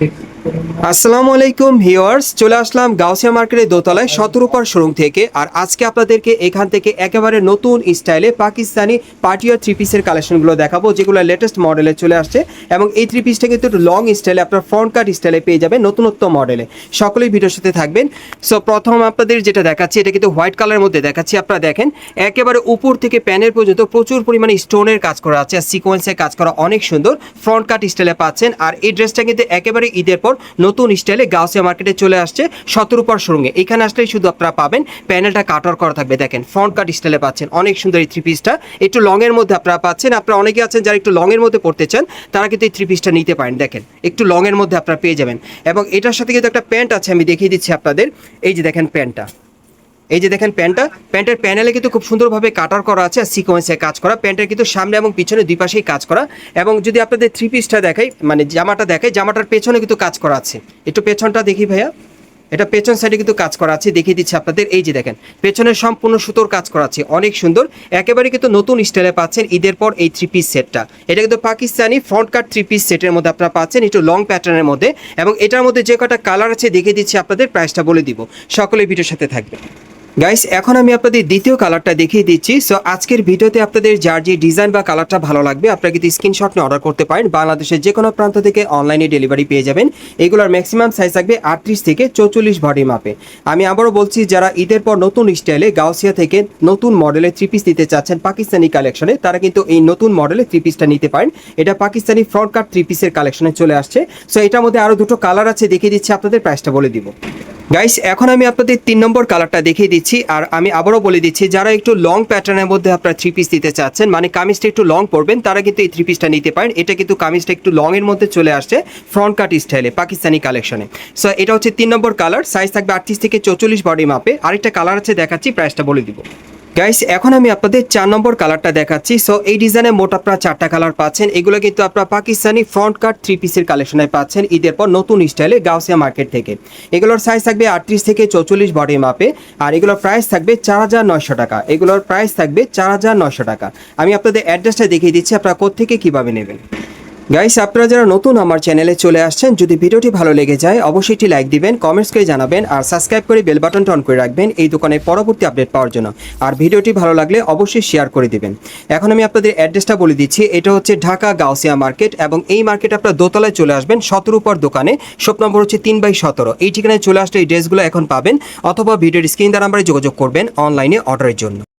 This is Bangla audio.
Peki. আসসালামু আলাইকুম ভিউয়ার্স, চলে আসলাম গাউসিয়া মার্কেটের দোতলায় শতরূপার শোরুম থেকে। আর আজকে আপনাদেরকে এখান থেকে একেবারে নতুন স্টাইলে পাকিস্তানি পার্টিয়ার থ্রি পিসের কালেকশনগুলো দেখাবো, যেগুলো লেটেস্ট মডেলে চলে আসছে। এবং এই থ্রি পিসটা কিন্তু একটু লং স্টাইলে আপনার ফ্রন্ট কাট স্টাইলে পেয়ে যাবেন নতুনত্ব মডেলে সকলেই ভিডিওর সাথে থাকবেন। সো প্রথম আপনাদের যেটা দেখাচ্ছি, এটা কিন্তু হোয়াইট কালারের মধ্যে দেখাচ্ছি, আপনারা দেখেন। একেবারে উপর থেকে প্যানের পর্যন্ত প্রচুর পরিমাণে স্টোনের কাজ করা আছে, আর সিকোয়েন্সের কাজ করা অনেক সুন্দর। ফ্রন্ট কাট স্টাইলে পাচ্ছেন, আর এই ড্রেসটা কিন্তু একেবারে ঈদের পর নতুন স্টাইলে গাউসিয়া মার্কেটে চলে আসছে শতরূপার শোরুমে। এখানে আসলেই শুধু আপনারা পাবেন প্যানেলটা কাটার করা থাকবে। দেখেন ফ্রন্ট কাট স্টাইলে পাচ্ছেন, অনেক সুন্দর এই থ্রি পিসটা একটু লংয়ের মধ্যে আপনারা পাচ্ছেন। আপনারা অনেকে আছেন যারা একটু লংয়ের মধ্যে পড়তে চান, তারা কিন্তু এই থ্রি পিসটা নিতে পারেন। দেখেন, একটু লংয়ের মধ্যে আপনারা পেয়ে যাবেন। এবং এটার সাথে কিন্তু একটা প্যান্ট আছে, আমি দেখিয়ে দিচ্ছি আপনাদের। এই যে দেখেন প্যান্টটা এই যে দেখেন প্যান্টটা, প্যান্টের প্যানেলে কিন্তু খুব সুন্দরভাবে কাটার করা আছে আর সিকোয়েন্সে কাজ করা। প্যান্টের কিন্তু সামনে এবং পিছনে দুই পাশেই কাজ করা। এবং যদি আপনাদের থ্রি পিসটা দেখাই মানে জামাটা দেখাই, জামাটার পেছনে কিন্তু কাজ করা আছে। একটু পেছনটা দেখি ভাইয়া। এটা পেছন সাইডে কিন্তু কাজ করা আছে, দেখিয়ে দিচ্ছি আপনাদের। এই যে দেখেন, পেছনের সম্পূর্ণ সুতোর কাজ করা আছে, অনেক সুন্দর। একেবারে কিন্তু নতুন স্টাইলে পাচ্ছেন ঈদের পর এই থ্রি পিস সেটটা এটা কিন্তু Pakistani front cut three piece সেটের মধ্যে আপনারা পাচ্ছেন, একটু লং প্যাটার্নের মধ্যে। এবং এটার মধ্যে যে কটা কালার আছে, দেখিয়ে দিচ্ছি আপনাদের প্রাইসটা বলে দিব। সকলে ভিডিওর সাথে থাকবে গাইস এখন আমি আপনাদের দ্বিতীয় কালারটা দেখিয়ে দিচ্ছি। সো আজকের ভিডিওতে আপনাদের যার যে ডিজাইন বা কালারটা ভালো লাগবে, আপনারা কিন্তু স্ক্রিনশট নিয়ে অর্ডার করতে পারেন। বাংলাদেশের যে কোনো প্রান্ত থেকে অনলাইনে ডেলিভারি পেয়ে যাবেন। এগুলোর ম্যাক্সিমাম সাইজ থাকবে আটত্রিশ থেকে চৌচল্লিশ বডি মাপে আমি আবারও বলছি, যারা ঈদের পর নতুন স্টাইলে গাউসিয়া থেকে নতুন মডেলের থ্রি পিস নিতে চাচ্ছেন পাকিস্তানি কালেকশনে তারা কিন্তু এই নতুন মডেলের থ্রি পিসটা নিতে পারেন। এটা পাকিস্তানি ফ্রন্ট কাট থ্রি পিসের কালেকশনে চলে আসছে। সো এটার মধ্যে আরও দুটো কালার আছে, দেখিয়ে দিচ্ছি, আপনাদের প্রাইসটা বলে দিব। গাইস এখন আমি আপনাদের তিন নম্বর কালারটা দেখিয়ে দিচ্ছি, আর আমি আবারও বলে দিচ্ছি, যারা একটু লং প্যাটার্নের মধ্যে আপনারা থ্রি পিস দিতে চাচ্ছেন মানে কামিজটা একটু লং পড়বেন তারা কিন্তু এই থ্রি পিসটা নিতে পারেন। এটা কিন্তু কামিজটা একটু লং এর মধ্যে চলে আসছে ফ্রন্ট কাট স্টাইলে পাকিস্তানি কালেকশনে সো এটা হচ্ছে তিন নম্বর কালার সাইজ থাকবে আটত্রিশ থেকে চৌচল্লিশ বডি মাপে। আরেকটা কালার আছে দেখাচ্ছি প্রাইসটা বলে দিব। গাইস এখন আমি আপনাদের চার নম্বর কালারটা দেখাচ্ছি। সো এই ডিজাইনে মোট আপনারা চারটা কালার পাচ্ছেন। এগুলো কিন্তু আপনারা পাকিস্তানি ফ্রন্ট কাট থ্রি পিসের কালেকশনে পাচ্ছেন ঈদের পর নতুন স্টাইলে গাউসিয়া মার্কেট থেকে। এগুলোর সাইজ থাকবে আটত্রিশ থেকে চৌচল্লিশ বডি মাপে আর এগুলোর প্রাইস থাকবে চার হাজার নয়শো টাকা। এগুলোর প্রাইস থাকবে চার হাজার নয়শো টাকা। আমি আপনাদের অ্যাড্রেসটা দেখিয়ে দিচ্ছি, আপনারা কোথেকে কীভাবে নেবেন। গাইস আপনারা যারা নতুন আমার চ্যানেলে চলে আসছেন, যদি ভিডিওটি ভালো লেগে যায়, অবশ্যই একটি লাইক দিবেন কমেন্টস করে জানাবেন, আর সাবস্ক্রাইব করে বেল বাটনটা অন করে রাখবেন এই দোকানের পরবর্তী আপডেট পাওয়ার জন্য। আর ভিডিওটি ভালো লাগলে অবশ্যই শেয়ার করে দিবেন। এখন আমি আপনাদের অ্যাড্রেসটা বলে দিচ্ছি, এটা হচ্ছে ঢাকা গাউসিয়া মার্কেট এবং এই মার্কেট আপনারা দোতলায় চলে আসবেন সতেরো উপর দোকানে শপ নম্বর হচ্ছে তিন বাই সতেরো। এই ঠিকানায় চলে আসলে এই ড্রেসগুলো এখন পাবেন, অথবা ভিডিওর স্ক্রিন দ্বারা নাম্বারে যোগাযোগ করবেন অনলাইনে অর্ডারের জন্য।